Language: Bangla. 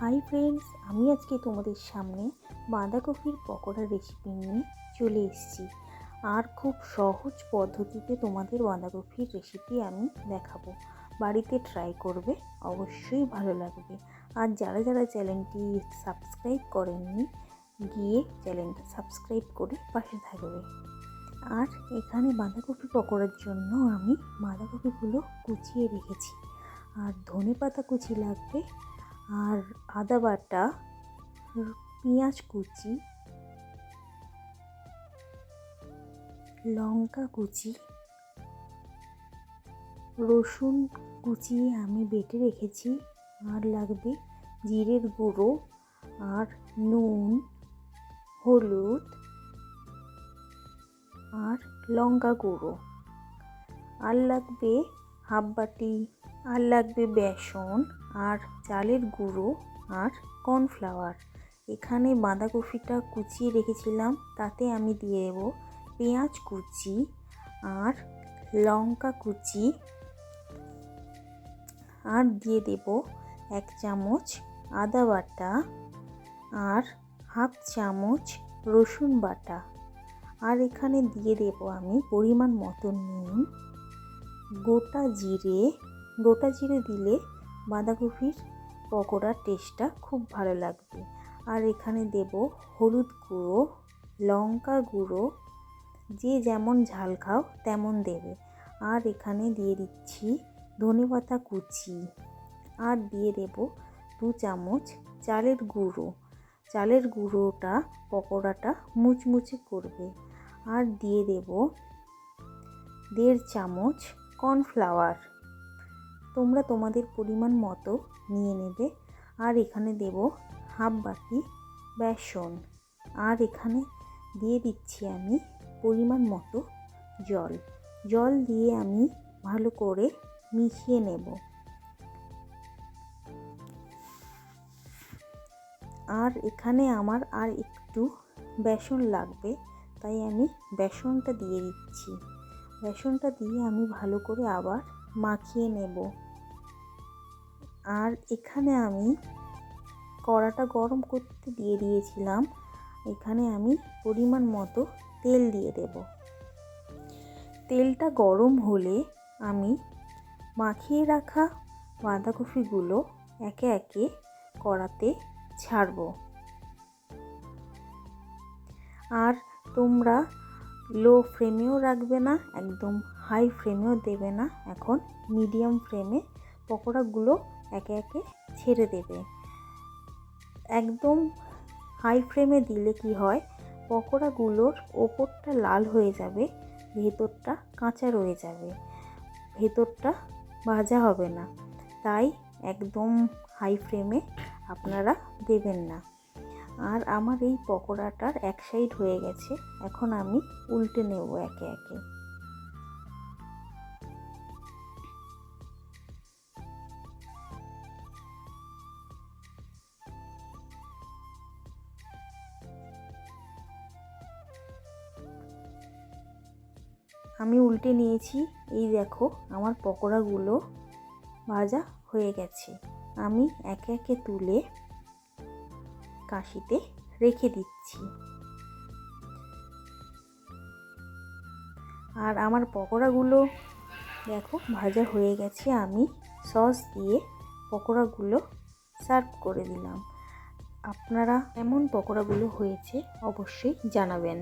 হাই ফ্রেন্ডস আমি আজকে তোমাদের সামনে বাঁধাকপির পকোড়ার রেসিপি নিয়ে চলে এসেছি। আর খুব সহজ পদ্ধতিতে তোমাদের বাঁধাকপির রেসিপি আমি দেখাবো। বাড়িতে ট্রাই করবে, অবশ্যই ভালো লাগবে। আর যারা যারা চ্যানেলটি সাবস্ক্রাইব করেননি, গিয়ে চ্যানেলটা সাবস্ক্রাইব করে পাশে থাকবে। আর এখানে বাঁধাকপি পকোড়ার জন্য আমি বাঁধাকপিগুলো কুচিয়ে রেখেছি। আর ধনে পাতা কুচি লাগবে আর আদা বাটা, পেঁয়াজ কুচি, লঙ্কা কুচি, রসুন কুচি আমি বেটে রেখেছি। আর লাগবে জিরের গুঁড়ো আর নুন, হলুদ আর লঙ্কা গুঁড়ো। আর লাগবে হাফ বাটি আর লাগবে বেসন, আর চালের গুঁড়ো, আর কর্নফ্লাওয়ার। এখানে বাঁধাকপিটা কুচিয়ে রেখেছিলাম, তাতে আমি দিয়ে দেবো পেঁয়াজ কুচি আর লঙ্কা কুচি। আর দিয়ে দেব এক চামচ আদা বাটা আর হাফ চামচ রসুন বাটা। আর এখানে দিয়ে দেব আমি পরিমাণ মতো নুন গোটা জিরে গোটা জিরে দিলে বাঁধাকপির পকোড়ার টেস্টটা খুব ভালো লাগবে। আর এখানে দেব হলুদ গুঁড়ো, লঙ্কা গুঁড়ো, যে যেমন ঝাল খাও তেমন দেবে। আর এখানে দিয়ে দিচ্ছি ধনে পাতা কুচি। আর দিয়ে দেব দু চামচ চালের গুঁড়ো। চালের গুঁড়োটা পকোড়াটা মুচমুচে করবে। আর দিয়ে দেব দেড় চামচ কর্নফ্লাওয়ার। তোমরা তোমাদের পরিমাণ মতো নিয়ে নেবে। আর এখানে দেব হাফ বাটি বেসন। আর এখানে দিয়ে দিচ্ছি আমি পরিমাণ মতো জল। জল দিয়ে আমি ভালো করে মিশিয়ে নেব। আর এখানে আমার আর একটু বেসন লাগবে, তাই আমি বেসনটা দিয়ে দিচ্ছি। বেসনটা দিয়ে আমি ভালো করে আবার মাখিয়ে নেব। আর এখানে আমি কড়াটা গরম করতে দিয়ে দিয়েছিলাম। এখানে আমি পরিমাণ মতো তেল দিয়ে দেব। তেলটা গরম হলে আমি মাখিয়ে রাখা বাঁধাকপিগুলো একে একে কড়াতে ছাড়ব। আর তোমরা লো ফ্লেমেও রাখবে না, একদম হাই ফ্লেমেও দেবে না। এখন মিডিয়াম ফ্লেমে পকোড়াগুলো একে একে ছেড়ে দেবে। একদম হাই ফ্লেমে দিলে কি হয়, পকোড়াগুলোর ওপরটা লাল হয়ে যাবে, ভেতরটা কাঁচা রয়ে যাবে, ভেতরটা ভাজা হবে না। তাই একদম হাই ফ্লেমে আপনারা দেবেন না। আর আমার এই পকোড়াটার এক সাইড হয়ে গেছে। এখন আমি উল্টে নেব একে একে। আমি উল্টে নিয়েছি। এই দেখো, আমার পকোড়াগুলো ভাজা হয়ে গেছে। আমি একে একে তুলে কাশিতে রেখে দিচ্ছি। আর আমার পকোড়াগুলো দেখো, ভাজা হয়ে গেছে। আমি সস দিয়ে পকোড়াগুলো সার্ভ করে দিলাম। আপনারা এমন পকোড়াগুলো হয়েছে অবশ্যই জানাবেন।